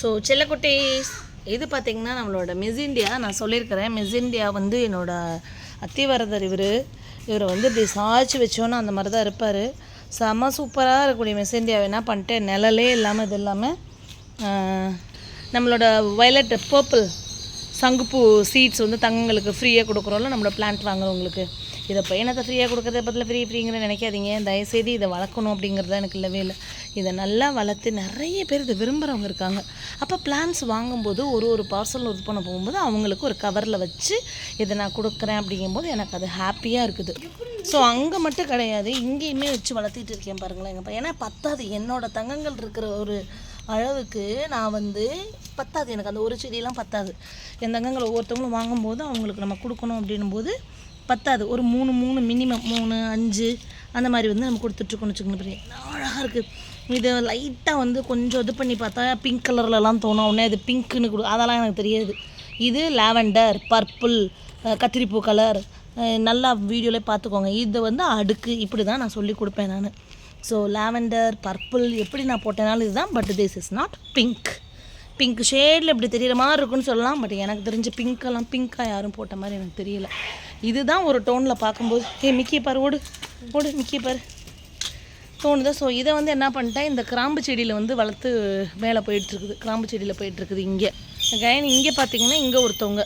So செல்லக்குட்டீஸ் இது பார்த்திங்கன்னா நம்மளோட மிஸ் இந்தியா நான் சொல்லியிருக்கிறேன். மிஸ் இந்தியா வந்து என்னோடய அத்திவரதர் இவர். இவரை வந்து இப்படி சாய்ச்சி வச்சோன்னா அந்த மாதிரி தான் இருப்பார். செம சூப்பராக இருக்கக்கூடிய மிஸ் இந்தியா என்ன பண்ணிட்டேன். நிழலே இல்லாமல் இது இல்லாமல் நம்மளோட வயலட் பர்பிள் சங்குப்பூ சீட்ஸ் வந்து தங்கங்களுக்கு ஃப்ரீயாக கொடுக்குறோம்ல நம்மளோட பிளான்ட் வாங்குறவங்களுக்கு. இதை பயணத்தை ஃப்ரீயாக கொடுக்கறத பற்றில ஃப்ரீ ஃப்ரீங்கிற நினைக்காதீங்க. தயவுசெய்து இதை வளர்க்கணும் அப்படிங்கிறது எனக்கு இல்லவே இல்லை. இதை நல்லா வளர்த்து நிறைய பேர் இதை விரும்புகிறவங்க இருக்காங்க. அப்போ பிளான்ஸ் வாங்கும்போது ஒரு ஒரு பார்சல் இது பண்ண போகும்போது அவங்களுக்கு ஒரு கவரில் வச்சு இதை நான் கொடுக்குறேன் அப்படிங்கும்போது எனக்கு அது ஹாப்பியாக இருக்குது. ஸோ அங்கே மட்டும் கிடையாது. இங்கேயுமே வச்சு வளர்த்திட்டு இருக்கேன் பாருங்களேன். எங்கள் பையன் ஏன்னா பத்தாது. என்னோடய தங்கங்கள் இருக்கிற ஒரு அளவுக்கு நான் வந்து பத்தாது. எனக்கு அந்த ஒரு செடியெல்லாம் பத்தாது. என் அங்கங்களை ஒவ்வொருத்தவங்களும் வாங்கும்போது அவங்களுக்கு நம்ம கொடுக்கணும் அப்படின்னும் போது பத்தாது. ஒரு மூணு மூணு மினிமம் மூணு அஞ்சு அந்த மாதிரி வந்து நம்ம கொடுத்துட்ருக்கோம்னு வச்சுக்கோங்க பெரிய அழகாக இருக்குது இதை லைட்டாக வந்து கொஞ்சம் இது பண்ணி பார்த்தா பிங்க் கலர்லலாம் தோணும். உடனே அது பிங்க்குன்னு கொடு அதெல்லாம் எனக்கு தெரியாது. இது லாவெண்டர் பர்பிள் கத்திரிப்பூ கலர் நல்லா வீடியோவில் பார்த்துக்கோங்க. இது வந்து அடுக்கு. இப்படி தான் நான் சொல்லி கொடுப்பேன் நான். ஸோ லாவெண்டர் பர்பிள் எப்படி நான் போட்டேனாலும் இதுதான் but this is not pink pink ஷேடில் இப்படி தெரிகிற மாதிரி இருக்குன்னு சொல்லலாம் பட் எனக்கு தெரிஞ்ச பிங்க்கெல்லாம் பிங்க்காக யாரும் போட்ட மாதிரி எனக்கு தெரியல. இதுதான் ஒரு டோனில் பார்க்கும்போது. ஏ மிக்கி பாரு ஓடு. ஓடு மிக்கியை பாரு. தோணுது? ஸோ இதை வந்து என்ன பண்ணிட்டேன் இந்த கிராம்பு செடியில் வந்து வளர்த்து மேலே போயிட்டுருக்குது. கிராம்பு செடியில் போயிட்டுருக்குது இங்கே. கைன் இங்கே பார்த்தீங்கன்னா இங்கே ஒருத்தவங்க.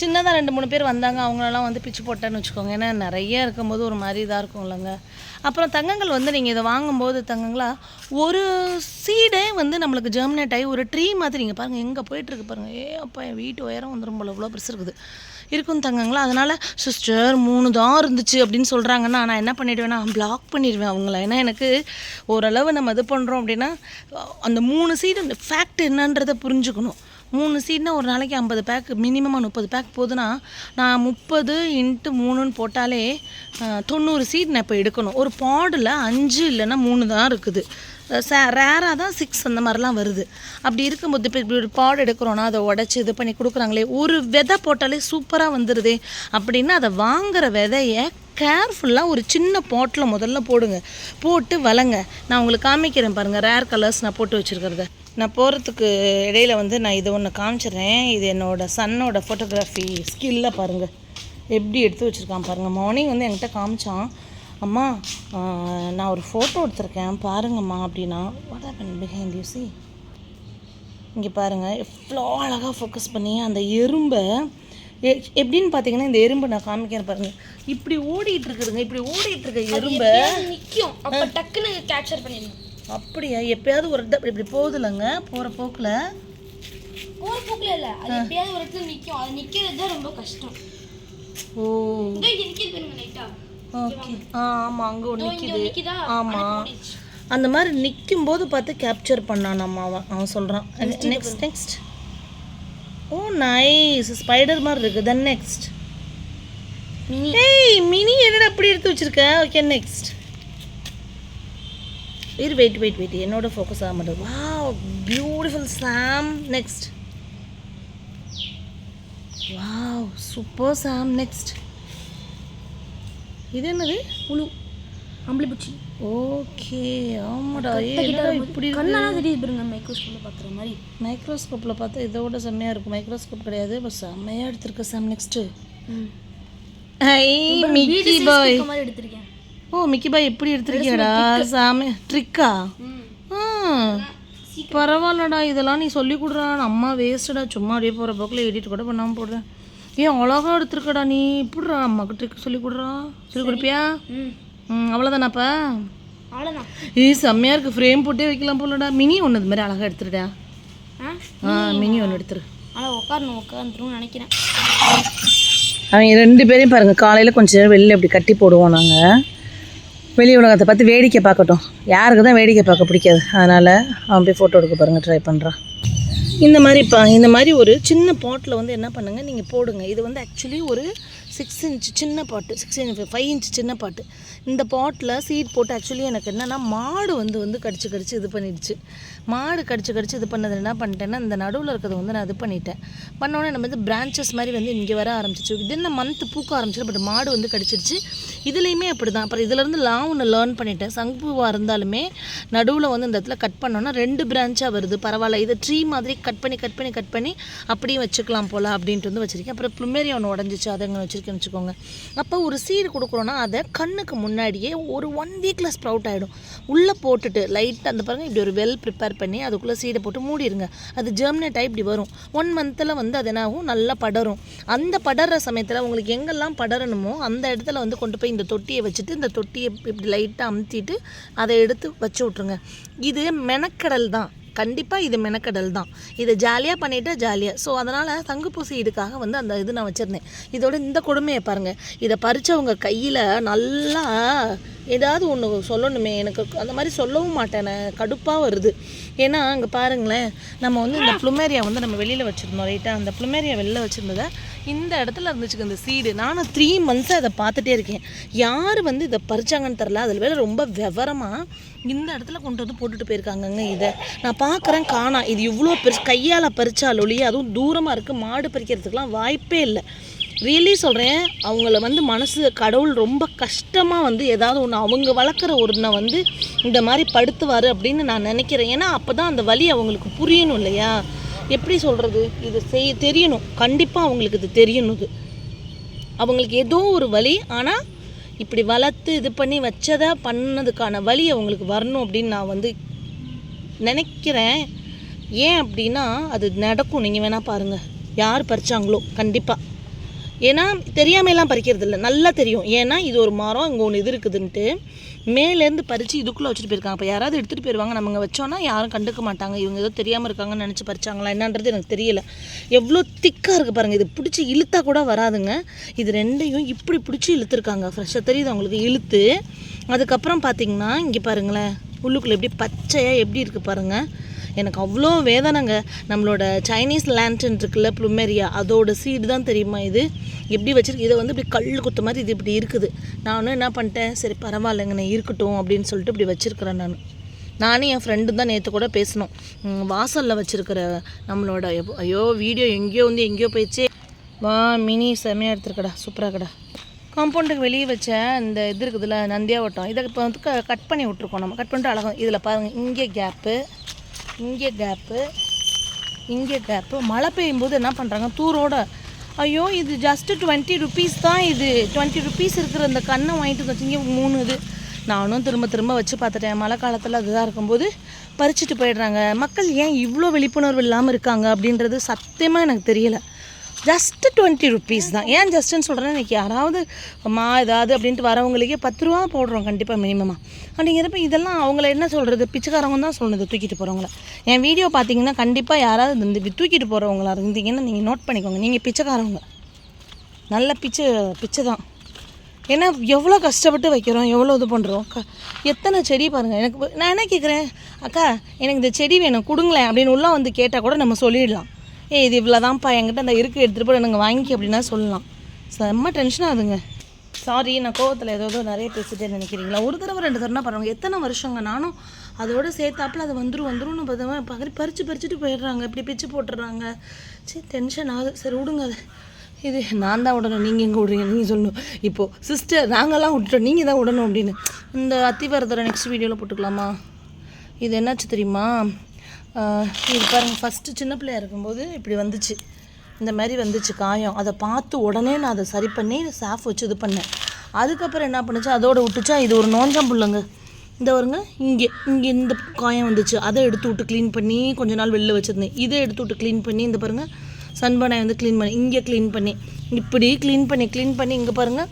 சின்னதாக ரெண்டு மூணு பேர் வந்தாங்க அவங்களெல்லாம் வந்து பிச்சு போட்டேன்னு வச்சுக்கோங்க. ஏன்னா நிறைய இருக்கும்போது ஒரு மாதிரி இதாக இருக்கும் இல்லைங்க. அப்புறம் தங்கங்கள் வந்து நீங்கள் இதை வாங்கும்போது தங்கங்களா ஒரு சீடே வந்து நம்மளுக்கு ஜெர்மினேட் ஆகி ஒரு ட்ரீ மாதிரி நீங்கள் பாருங்கள் எங்கே போயிட்டுருக்கு பாருங்கள் ஏ அப்பா என் வீட்டு உயரம் வந்துடும் போல இவ்வளோ பெருசு இருக்குது. இருக்கும் தங்கங்களா? அதனால் சிஸ்டர் மூணு தான் இருந்துச்சு அப்படின்னு சொல்கிறாங்கன்னா நான் என்ன பண்ணிடுவேன்னா பிளாக் பண்ணிடுவேன் அவங்கள. ஏன்னா எனக்கு ஓரளவு நம்ம இது பண்ணுறோம் அப்படின்னா அந்த மூணு சீடு ஃபேக்ட் என்னன்றதை புரிஞ்சுக்கணும். மூணு சீட்னா ஒரு நாளைக்கு ஐம்பது பேக் மினிமமாக முப்பது பேக் போகுதுன்னா நான் முப்பது இன்ட்டு மூணுன்னு போட்டாலே தொண்ணூறு சீட் நான் இப்போ எடுக்கணும். ஒரு பாடில் அஞ்சு இல்லைன்னா மூணு தான் இருக்குது. ரேராக தான் சிக்ஸ் அந்த மாதிரிலாம் வருது. அப்படி இருக்கும்போது இப்போ இப்படி ஒரு பாடு எடுக்கிறோன்னா அதை உடச்சி இது பண்ணி கொடுக்குறாங்களே ஒரு விதை போட்டாலே சூப்பராக வந்துடுதே அப்படின்னா அதை வாங்குற விதையை கேர்ஃபுல்லாக ஒரு சின்ன பாட்டில் முதல்ல போடுங்க. போட்டு வளங்க. நான் உங்களுக்கு காமிக்கிறேன் பாருங்கள் ரேர் கலர்ஸ் நான் போட்டு வச்சுருக்கிறத. நான் போகிறதுக்கு இடையில வந்து நான் இது ஒன்று காமிச்சிடுறேன். இது என்னோட சன்னோட ஃபோட்டோகிராஃபி ஸ்கில்ல பாருங்கள் எப்படி எடுத்து வச்சுருக்கான் பாருங்கள் மார்னிங் வந்து என்கிட்ட காமிச்சான். அம்மா நான் ஒரு ஃபோட்டோ எடுத்திருக்கேன். பாருங்கம்மா அப்படின்னா what happen behind you see இங்கே பாருங்கள் எவ்வளோ அழகாக ஃபோக்கஸ் பண்ணி அந்த எறும்பை எ- எப்படின்னு பார்த்தீங்கன்னா இந்த எறும்பை நான் காமிக்கிறேன் பாருங்கள் இப்படி ஓடிட்டு இருக்குதுங்க. இப்படி ஓடிட்டு இருக்க எறும்பை. நிக்கும். அப்ப டக்குன்னு கேப்சர் பண்ணிடணும். அப்படியா? எப்பயாவது ஒரு இடத்துல இப்படி இப்படி போகுதுலங்க போகிற போக்கில்? போற போக்குல இல்ல. அது எப்படியாவது ஒரு இடத்துல நிக்கும். அது நிக்கிறது தான் ரொம்ப கஷ்டம். ஓ. பாருங்க ஓகே. ஆ ஆமாம் அங்கே ஒன்று நிற்கிது ஆமாம் அந்த மாதிரி நிற்கும் போது பார்த்து கேப்சர் பண்ணான் நம்ம அவன். அவன் சொல்கிறான் next next oh nice spider மாதிரி இருக்குது தென் நெக்ஸ்ட் ஏய் மினி என்னடா அப்படி எடுத்து வச்சிருக்க? ஓகே நெக்ஸ்ட் இரு வெயிட் வெயிட் வெயிட் என்னோட ஃபோக்கஸ் ஆக மாட்டேது wow beautiful Sam next wow super Sam next இது என்னது? உளு. அம்பளி பூச்சி. ஓகே ஆமாடா. என்னடா இப்படி கண்ணெல்லாம் தெரியுது பாருங்க மைக்ரோஸ்கோப்ல பாக்குற மாதிரி. மைக்ரோஸ்கோப்பில் பார்த்தா இதோட செம்மையாக இருக்கும். மைக்ரோஸ்கோப் கிடையாது பட் செம்மையாக எடுத்திருக்க சாம் நெக்ஸ்ட்டு ஐ மிக்கி பாய் இந்த மாதிரி எடுத்திருக்கேன். ஓ மிக்கி பாய் எப்படி எடுத்திருக்கியடா சாமி ட்ரிக்கா பரவாயில்லடா இதெல்லாம் நீ சொல்லி கொடுறா. அம்மா வேஸ்ட்டடா சும்மா அப்படியே போகிற போக்கில் எடிட் கூட பண்ணாமல் போடுறேன் ஏன் அழகா எடுத்திருக்கடா நீ? இப்படிடா அம்மாக்கு ட்ரிக் சொல்லி கொடுறா. சொல்லி கொடுப்பியா? ம் அவ்வளோதானாப்பா அவ்வளோதான் ஏய் செம்மையாக இருக்குது ஃப்ரேம் போட்டே வைக்கலாம் போலடா. மினி ஒன்று இது மாதிரி அழகாக எடுத்துருடா. ஆ? மினி ஒன்று எடுத்துரு. ஆனால் உட்காரணும் உட்காந்துருன்னு நினைக்கிறேன். அவங்க ரெண்டு பேரையும் பாருங்கள் காலையில் கொஞ்சம் நேரம் வெளியில் இப்படி கட்டி போடுவோம் நாங்கள் வெளி உலகத்தை பார்த்து வேடிக்கை பார்க்கட்டும். யாருக்கு தான் வேடிக்கை பார்க்க பிடிக்காது. அதனால் அவன் போய் ஃபோட்டோ எடுக்க பாருங்கள் ட்ரை பண்ணுறான் இந்த மாதிரி பா இந்த மாதிரி ஒரு சின்ன பாட்டில் வந்து என்ன பண்ணுங்கள் நீங்கள் போடுங்க. இது வந்து ஆக்சுவலி ஒரு சிக்ஸ் இன்ச் சின்ன பாட்டு சிக்ஸ் இன்ச் ஃபைவ் இன்ச் சின்ன பாட்டு. இந்த பாட்டில் சீட் போட்டு ஆக்சுவலி எனக்கு என்னென்னா மாடு வந்து வந்து கடிச்சு கடிச்சு இது பண்ணிடுச்சு. மாடு கடிச்சு கடிச்சு இது பண்ணது என்ன பண்ணிட்டேன்னா இந்த நடுவில் இருக்கிறத வந்து நான் இது பண்ணிட்டேன். பண்ணோன்னே நம்ம வந்து பிரான்ச்சஸ் மாதிரி வந்து இங்கே வர ஆரம்பிச்சிச்சு. இது என்ன மந்த் பூக்க ஆரம்பிச்சிச்சு பட் மாடு வந்து கடிச்சிருச்சு இதுலேயுமே அப்படி தான் அப்புறம் இதுலேருந்து லா ஒன்று லேர்ன் பண்ணிட்டேன். சங்குப்பூவாக இருந்தாலுமே நடுவில் வந்து இந்த இடத்துல கட் பண்ணோன்னா ரெண்டு பிரான்ச்சாக வருது. பரவாயில்ல இதை ட்ரீ மாதிரி கட் பண்ணி கட் பண்ணி கட் பண்ணி அப்படியே வச்சுக்கலாம் போல் அப்படின்ட்டு வந்து வச்சுருக்கேன். அப்புறம் ப்ளூமேரியா ஒன்று உடஞ்சிச்சு அதை வச்சுருக்கேன். இருக்குன்னு வச்சுக்கோங்க. அப்போ ஒரு சீடு கொடுக்குறோன்னா அதை கண்ணுக்கு முன்னாடியே ஒரு ஒன் வீக்கில் ஸ்ப்ரவுட் ஆகிடும் உள்ளே போட்டுட்டு லைட்டாக அந்த பாருங்கள் இப்படி ஒரு வெல் ப்ரிப்பேர் பண்ணி அதுக்குள்ளே சீடை போட்டு மூடிடுங்க அது ஜெர்மினேட் ஆகி இப்படி வரும். ஒன் மந்தில் வந்து அது என்னாகும்? நல்லா படரும். அந்த படற சமயத்தில் உங்களுக்கு எங்கெல்லாம் படரணுமோ அந்த இடத்துல வந்து கொண்டு போய் இந்த தொட்டியை வச்சுட்டு இந்த தொட்டியை இப்படி லைட்டாக அமுத்திட்டு அதை எடுத்து வச்சு விட்ருங்க இது மெனக்கடல் தான். கண்டிப்பாக இது மெனக்கடல் தான். இதை ஜாலியாக பண்ணிட்டா ஜாலியாக ஸோ அதனால் தங்குப்பூசி இதுக்காக வந்து அந்த இது நான் வச்சுருந்தேன். இதோட இந்த கொடுமையை பாருங்கள் இதை பறிச்சவங்க கையில் நல்லா ஏதாவது ஒன்று சொல்லணுமே. எனக்கு அந்த மாதிரி சொல்லவும் மாட்டேன். கடுப்பாக வருது. ஏன்னா அங்கே பாருங்களேன். நம்ம வந்து இந்த ப்ளூமேரியா வந்து நம்ம வெளியில் வச்சுருந்தோம். ரைட்டாக அந்த ப்ளூமேரியா வெளில வச்சுருந்ததை இந்த இடத்துல இருந்துச்சுங்க இந்த சீடு நானும் த்ரீ மந்த்ஸாக அதை பார்த்துட்டே இருக்கேன். யார் வந்து இதை பறிச்சாங்கன்னு தெரில அதில் வேலை ரொம்ப விவரமாக இந்த இடத்துல கொண்டு வந்து போட்டுட்டு போயிருக்காங்கங்க இதை. நான் பார்க்குறேன் காணா. இது இவ்வளோ பெருசு கையால் பறிச்சால் ஒழிய அதுவும் தூரமாக இருக்குது மாடு பறிக்கிறதுக்கெலாம் வாய்ப்பே இல்லை. ரியலி சொல்கிறேன் அவங்கள வந்து மனசு கடவுள் ரொம்ப கஷ்டமாக வந்து ஏதாவது ஒன்று அவங்க வளர்க்குற ஒன்றை வந்து இந்த மாதிரி படுத்துவார் அப்படின்னு நான் நினைக்கிறேன். ஏன்னா அப்போ தான் அந்த வலி அவங்களுக்கு புரியணும் இல்லையா? எப்படி சொல்கிறது இது செய் தெரியணும். கண்டிப்பாக அவங்களுக்கு இது தெரியணும் இது. அவங்களுக்கு ஏதோ ஒரு வழி ஆனால் இப்படி வளர்த்து இது பண்ணி வச்சதை பண்ணதுக்கான வழி அவங்களுக்கு வரணும் அப்படின்னு நான் வந்து நினைக்கிறேன். ஏன் அப்படின்னா அது நடக்கும். நீங்கள் வேணால் பாருங்கள் யார் பறிச்சாங்களோ? கண்டிப்பாக ஏன்னா தெரியாமையெல்லாம் பறிக்கிறது இல்லை நல்லா தெரியும். ஏன்னா இது ஒரு மரம் இங்கே ஒன்று இது இருக்குதுன்ட்டு. மேலேருந்து பறித்து இதுக்குள்ளே வச்சுட்டு போயிருக்காங்க. இப்போ யாராவது எடுத்துகிட்டு போயிடுவாங்க நம்ம வச்சோன்னா யாரும் கண்டுக்க மாட்டாங்க. இவங்க ஏதோ தெரியாமல் இருக்காங்கன்னு நினச்சி பறிச்சாங்களா என்னன்றது எனக்கு தெரியல. எவ்வளோ திக்காக இருக்குது பாருங்கள் இது பிடிச்சி இழுத்தா கூட வராதுங்க. இது ரெண்டையும் இப்படி பிடிச்சி இழுத்துருக்காங்க. ஃப்ரெஷ்ஷாக தெரியுது அவங்களுக்கு இழுத்து அதுக்கப்புறம் பார்த்தீங்கன்னா இங்கே பாருங்களேன் உள்ளுக்குள்ளே எப்படி பச்சையாக எப்படி இருக்குது பாருங்கள் எனக்கு அவ்வளோ வேதனைங்க. நம்மளோட சைனீஸ் லேண்டன் இருக்குல்ல ப்ளூமேரியா அதோட சீடு தான் தெரியுமா இது? எப்படி வச்சிருக்கு? இதை வந்து இப்படி கல் குத்த மாதிரி இது இப்படி இருக்குது. நானும் என்ன பண்ணிட்டேன் சரி பரவாயில்லைங்க நான் இருக்கட்டும் அப்படின்னு சொல்லிட்டு இப்படி வச்சுருக்கிறேன் நான். நானும் என் ஃப்ரெண்டு தான் நேற்று கூட பேசினோம். வாசலில் வச்சுருக்கிற நம்மளோட ஐயோ வீடியோ எங்கேயோ வந்து எங்கேயோ போயிடுச்சு. வா மினி செம்மையாக எடுத்துருக்கடா சூப்பராக கடா காம்பவுண்டுக்கு வெளியே வச்ச இந்த இது இருக்குதுல்ல நந்தியாவட்டம். இதை இப்போ வந்து க கட் பண்ணி விட்ருக்கோம் நம்ம. கட் பண்ணிட்டு அழகம் இதில் பாருங்கள் இங்கே கேப்பு இங்கே கேப்பு இங்கே கேப்பு மழை பெய்யும் போது என்ன பண்ணுறாங்க தூரோட. ஐயோ இது ஜஸ்ட்டு டுவெண்ட்டி ருபீஸ் தான் இது. டுவெண்ட்டி ருபீஸ் இருக்கிற இந்த கண்ணை வாங்கிட்டு வந்து மூணு இது. நானும் திரும்ப திரும்ப வச்சு பார்த்துட்டேன். மழை காலத்தில் அதுதான் இருக்கும்போது பறிச்சுட்டு போயிடுறாங்க. மக்கள் ஏன் இவ்வளோ விழிப்புணர்வு இல்லாமல் இருக்காங்க அப்படின்றது சத்தியமாக எனக்கு தெரியலை. ஜஸ்ட்டு டுவெண்ட்டி ருபீஸ் தான். ஏன் ஜஸ்ட்டுன்னு சொல்கிறேன் இன்றைக்கி யாராவது அம்மா ஏதாவது அப்படின்ட்டு வரவங்களுக்கே பத்து ரூபா போடுறோம் கண்டிப்பாக மினிமமாக அப்படிங்கிறப்ப இதெல்லாம் அவங்கள என்ன சொல்கிறது பிச்சைக்காரங்க தான் சொல்லுது தூக்கிட்டு போகிறவங்கள என் வீடியோ பார்த்தீங்கன்னா கண்டிப்பாக யாராவது இந்த தூக்கிட்டு போகிறவங்களா இருந்தீங்கன்னா நீங்கள் நோட் பண்ணிக்கோங்க. நீங்கள் பிச்சைக்காரவங்க நல்ல பிச்சை பிச்சை தான். ஏன்னா எவ்வளோ கஷ்டப்பட்டு வைக்கிறோம் எவ்வளோ இது பண்ணுறோம் க எத்தனை செடி பாருங்கள் எனக்கு நான் என்ன கேட்குறேன்? அக்கா எனக்கு இந்த செடி வேணும் கொடுங்களேன் அப்படின்னு உள்ளே வந்து கேட்டால் கூட நம்ம சொல்லிடலாம். ஏய் இது இவ்வளோ தான்ப்பா என்கிட்ட அந்த இருக்கு எடுத்துகிட்டு போய் எனக்கு வாங்கி அப்படின்னா சொல்லலாம். செம்ம டென்ஷன் ஆகுதுங்க சாரி நான் கோவத்தில் ஏதோ ஏதோ நிறைய பேசிட்டே நினைக்கிறீங்களா? ஒரு தடவை ரெண்டு தடவை பரவாங்க எத்தனை வருஷங்க? நானும் அதோட சேர்த்தாப்புல அது வந்துடும் வந்துடும் பார்த்தவங்க பகரி பறித்து பறிச்சுட்டு போயிடுறாங்க. இப்படி பிச்சு போட்டுடுறாங்க. சரி டென்ஷன் ஆகுது. சரி விடுங்க அது. இது நான் தான் விடணும். நீங்கள் எங்கே விடுறீங்க? நீங்கள் சொல்லணும். இப்போது சிஸ்டர் நாங்கள்லாம் விட்டுட்டோம். நீங்கள் தான் விடணும் அப்படின்னு. இந்த அத்திவரதரை நெக்ஸ்ட் வீடியோவில் போட்டுக்கலாமா? இது என்னாச்சு தெரியுமா? இது பாருங்க ஃபஸ்ட்டு சின்ன பிள்ளையா இருக்கும்போது இப்படி வந்துச்சு. இந்த மாதிரி வந்துச்சு காயம். அதை பார்த்து உடனே நான் அதை சரி பண்ணி சாஃப் வச்சு இது பண்ணேன். அதுக்கப்புறம் என்ன பண்ணுச்சு? அதோட விட்டுச்சா இது ஒரு நோஞ்சம்புள்ளங்க இந்த வருங்க இங்கே இங்கே இந்த காயம் வந்துச்சு. அதை எடுத்து விட்டு க்ளீன் பண்ணி கொஞ்ச நாள் வெளில வச்சுருந்தேன். இதை எடுத்து விட்டு க்ளீன் பண்ணி இந்த பாருங்கள் சன்பனாய் வந்து க்ளீன் பண்ணி இங்கே க்ளீன் பண்ணி இப்படி க்ளீன் பண்ணி க்ளீன் பண்ணி இங்கே பாருங்கள்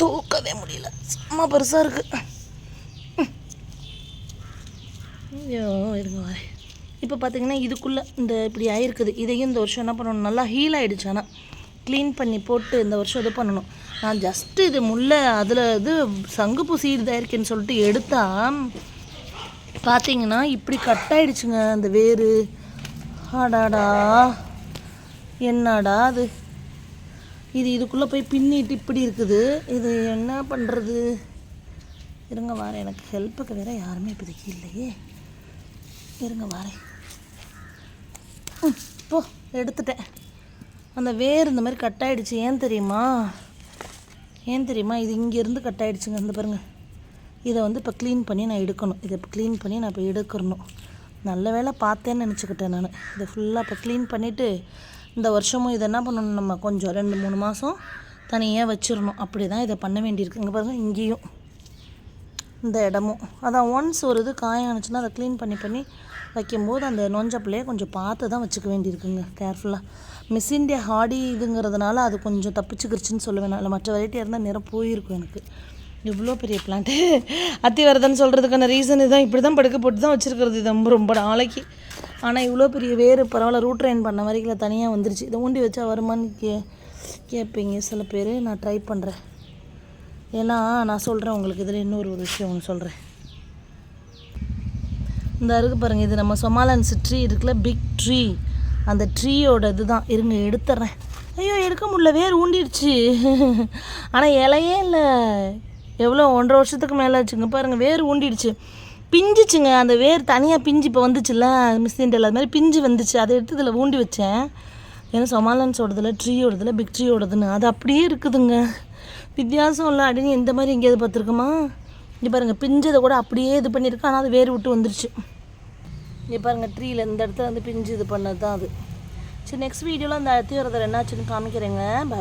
தூக்கவே முடியல. செம்ம பெருசாக இருக்குது ஐயோ இருங்க. வரேன் இப்போ பார்த்தீங்கன்னா இதுக்குள்ளே இந்த இப்படி ஆயிருக்குது. இதையும் இந்த வருஷம் என்ன பண்ணணும்? நல்லா ஹீல் ஆகிடுச்சு ஆனால் க்ளீன் பண்ணி போட்டு இந்த வருஷம் இது பண்ணணும். நான் ஜஸ்ட்டு இது முல்லை அதில் இது சங்குப்பூ சீடு சொல்லிட்டு எடுத்தா பார்த்தீங்கன்னா இப்படி கட் ஆயிடுச்சுங்க. அந்த வேறு ஆடாடா. என்னடா அது? இது இதுக்குள்ளே போய் பின்னிட்டு இப்படி இருக்குது. இது என்ன பண்ணுறது இருங்க வார எனக்கு ஹெல்ப்புக்கு வேறு யாருமே இப்போதைக்கு இல்லையே. இருங்க வரேன் போ எடுத்துட்டேன். அந்த வேர் இந்த மாதிரி கட் ஆயிடுச்சு ஏன் தெரியுமா? ஏன் தெரியுமா? இது இங்கேருந்து கட் ஆகிடுச்சுங்க இந்த பாருங்கள் இதை வந்து இப்போ க்ளீன் பண்ணி நான் எடுக்கணும். இதை இப்போ க்ளீன் பண்ணி நான் இப்போ எடுக்கணும் நல்ல வேளை பார்த்தேன்னு நினச்சிக்கிட்டேன் நான். இதை ஃபுல்லாக இப்போ க்ளீன் பண்ணிவிட்டு இந்த வருஷமும் இதை என்ன பண்ணணும்? நம்ம கொஞ்சம் ரெண்டு மூணு மாதம் தனியாக வச்சிடணும். அப்படி தான் இதை பண்ண வேண்டியிருக்கு. இங்கே பாருங்கள் இங்கேயும். இந்த இடமும். அதான் ஒன்ஸ் ஒரு இது காயம் ஆனிச்சுன்னா அதை க்ளீன் பண்ணி பண்ணி வைக்கும்போது அந்த நொஞ்ச பிள்ளைய கொஞ்சம் பார்த்து தான் வச்சுக்க வேண்டியிருக்குங்க கேர்ஃபுல்லாக மிஸ் இந்தியா ஹாடி இதுங்கிறதுனால அது கொஞ்சம் தப்பிச்சுக்கிருச்சுன்னு சொல்லுவேன் நான். மற்ற வெரைட்டியாக இருந்தால் நிறம் போயிருக்கும் எனக்கு. இவ்வளோ பெரிய பிளான்ட்டு அத்திவரதன் சொல்கிறதுக்கான ரீசன் இதுதான் இப்படி தான் படுக்க போட்டு தான் வச்சுருக்கிறது இது ரொம்ப ரொம்ப நாளைக்கு. ஆனால் இவ்வளோ பெரிய வேறு பரவாயில்ல. ரூட் ட்ரைன் பண்ண வரைக்கும் தனியாக வந்துருச்சு. இதை ஊண்டி வச்சா வருமான்னு கே கேட்பீங்க சில பேர். நான் ட்ரை பண்ணுறேன் ஏன்னா நான் சொல்கிறேன் உங்களுக்கு இதில் இன்னொரு ஒரு விஷயம் ஒன்று சொல்கிறேன் இந்த இருக்கு பாருங்கள் இது நம்ம சொமாலன்ஸ் ட்ரீ இருக்குல்ல பிக் ட்ரீ அந்த ட்ரீயோட இதுதான். இருங்க எடுத்துட்றேன் ஐயோ எடுக்க முடியல வேர் ஊண்டிடுச்சு. ஆனால் இலையே இல்லை. எவ்வளோ ஒன்றரை வருஷத்துக்கு மேலே ஆச்சுங்க. பாருங்கள் வேர் ஊண்டிடுச்சு. பிஞ்சிச்சுங்க. அந்த வேர் தனியாக பிஞ்சு இப்போ வந்துச்சுல்ல மிஸ் அது மாதிரி பிஞ்சு வந்துச்சு. அதை எடுத்து இதில் ஊண்டி வச்சேன். ஏன்னா சொமாலன்ஸோடதில் ட்ரீயோடதில் பிக் ட்ரீயோடதுன்னு அது அப்படியே இருக்குதுங்க. வித்தியாசம் இல்லை. அப்படின்னு இந்த மாதிரி எங்கேயாவது பார்த்துருக்கோமா? இங்கே பாருங்கள் பிஞ்சதை கூட அப்படியே இது பண்ணியிருக்கு. ஆனால் அது வேறு விட்டு வந்துருச்சு. இங்கே பாருங்கள் ட்ரீயில் இந்த இடத்துல வந்து பிஞ்சு இது பண்ணது தான் அது. சரி நெக்ஸ்ட் வீடியோவில் அந்த அத்தியோரத்தில் என்னாச்சுன்னு காமிக்கிறேங்க. பாய்